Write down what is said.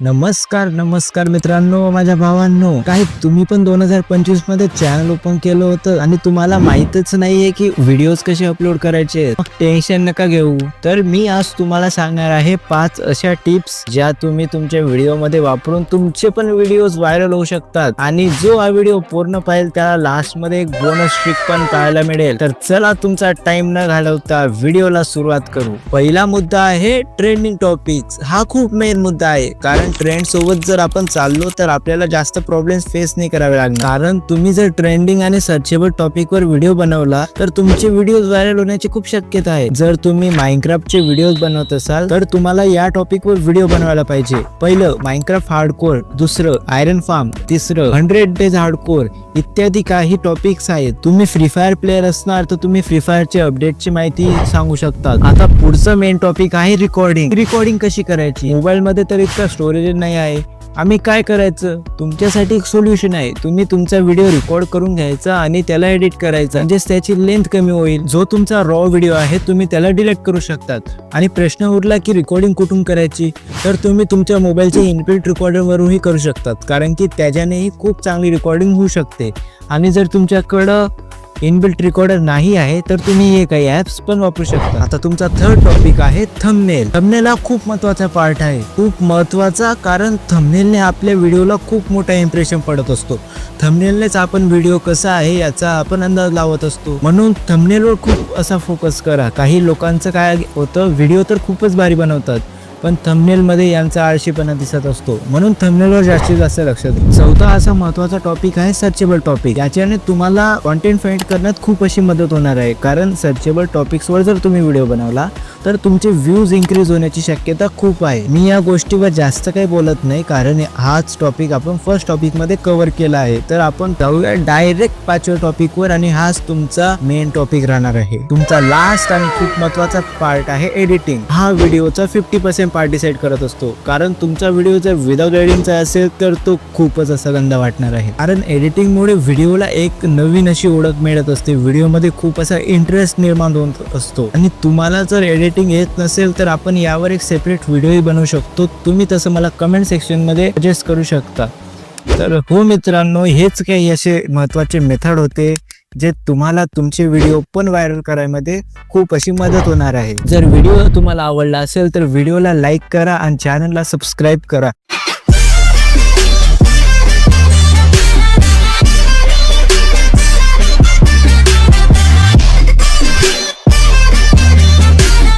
नमस्कार नमस्कार मित्रांनो माझ्या भावांनो. काय तुम्ही पण दोन हजार पंचवीसमध्ये चॅनल ओपन केलं होतं आणि तुम्हाला माहितच नाहीये की व्हिडिओज कसे अपलोड करायचे टेन्शन नका घेऊ. तर मी आज तुम्हाला सांगणार आहे पाच अशा टिप्स ज्या तुम्ही तुमच्या व्हिडिओमध्ये वापरून तुमचे पण व्हिडिओज व्हायरल होऊ शकतात. आणि जो हा व्हिडिओ पूर्ण पाहिजे त्याला लास्टमध्ये एक बोनस ट्रिक पण पाहायला मिळेल. तर चला तुमचा टाइम न घालवता व्हिडिओला सुरुवात करू. पहिला मुद्दा आहे ट्रेंडिंग टॉपिक्स हा खूप मेन मुद्दा आहे. कारण ट्रेंड सोबत जर आपण चाललो तर आपल्याला जास्त प्रॉब्लेम फेस नाही करावे लागणार. कारण तुम्ही जर ट्रेंडिंग आणि सर्चेबल टॉपिक वर व्हिडिओ बनवला तर तुमचे व्हिडिओ व्हायरल होण्याची खूप शक्यता आहे. जर तुम्ही माइनक्राफ्टचे व्हिडिओ बनवत असाल तर तुम्हाला या टॉपिक वर व्हिडिओ बनवायला पाहिजे. पहिलं माइनक्राफ्ट हार्डकोर दुसरं आयरन फार्म तिसरं हंड्रेड डेज हार्डकोर इत्यादी काही टॉपिक्स आहेत. तुम्ही फ्री फायर प्लेअर असणार तर तुम्ही फ्री फायरचे अपडेटची माहिती सांगू शकता आता पुढचं मेन टॉपिक आहे रिकॉर्डिंग रिकॉर्डिंग कशी करायची? मोबाईल मध्ये तर इतका स्टोरेज नाही आहे. आम्ही काय करायचं? तुमच्यासाठी एक सोल्युशन आहे. तुम्ही तुमचा व्हिडिओ रेकॉर्ड करून घ्यायचा आणि त्याला एडिट करायचा. म्हणजेच त्याची लेंथ कमी होईल. जो तुमचा रॉ व्हिडिओ आहे तुम्ही त्याला डिलीट करू शकतात. आणि प्रश्न उरला की रेकॉर्डिंग कुठून करायची? तर तुम्ही तुमच्या मोबाईलच्या इनबिल्ट रेकॉर्डरवरूनही करू शकतात. कारण की त्याच्यानेही खूप चांगली रेकॉर्डिंग होऊ शकते. आणि जर तुमच्याकडं इनबिल्ट रेकॉर्डर नाही आहे तर तुम्ही हे काही ऍप्स पण वापरू शकता. आता तुमचा थर्ड टॉपिक आहे थंबनेल थंबनेल हा खूप महत्त्वाचा पार्ट आहे. खूप महत्त्वाचा कारण थंबनेलने आपल्या व्हिडिओला खूप मोठा इम्प्रेशन पडत असतो. थंबनेलनेच आपण व्हिडिओ कसा आहे याचा आपण अंदाज लावत असतो. म्हणून थंबनेलवर खूप असा फोकस करा. काही लोकांचं काय होतं व्हिडिओ तर खूपच भारी बनवतात. पण थमनेलमध्ये यांचा आळशीपणा दिसत असतो. म्हणून थंबनेलवर जास्तीत जास्त लक्ष द्या. चौथा असा महत्त्वाचा टॉपिक आहे सर्चेबल टॉपिक याच्याने तुम्हाला कॉन्टेंट फाईंड करण्यात खूप अशी मदत होणार आहे. कारण सर्चेबल टॉपिक्सवर जर तुम्ही व्हिडिओ बनवला तर तुमचे व्ह्यूज इन्क्रीज होण्याची शक्यता खूप आहे. मी या गोष्टीवर जास्त काही बोलत नाही कारण हाच टॉपिक आपण फर्स्ट टॉपिकमध्ये कव्हर केला आहे. तर आपण जाऊया डायरेक्ट पाचव्या टॉपिक वर आणि हाच तुमचा मेन टॉपिक राहणार आहे. तुमचा लास्ट आणि खूप महत्त्वाचा पार्ट आहे एडिटिंग हा व्हिडिओचा फिफ्टी पर्सेंट पार्ट डिसाईड करत असतो. कारण तुमचा व्हिडिओ जर विदाउट एडिटिंगचा असेल तर तो खूपच असा गंदा वाटणार आहे. कारण एडिटिंगमुळे व्हिडिओला एक नवीन अशी ओळख मिळत असते. व्हिडिओमध्ये खूप असा इंटरेस्ट निर्माण होत असतो. आणि तुम्हाला जर एडिट शूटिंग येत नसेल तर आपण यावर एक सेपरेट व्हिडिओही बनवू शकतो. तुम्ही तसं मला कमेंट सेक्शनमध्ये सजेस्ट करू शकता. तर हो मित्रांनो हेच काही असे महत्त्वाचे मेथड होते जे तुम्हाला तुमचे व्हिडिओ पण व्हायरल करायमध्ये खूप अशी मदत होणार आहे. जर व्हिडिओ तुम्हाला आवडला असेल तर व्हिडिओला लाईक करा आणि चॅनलला सबस्क्राईब करा.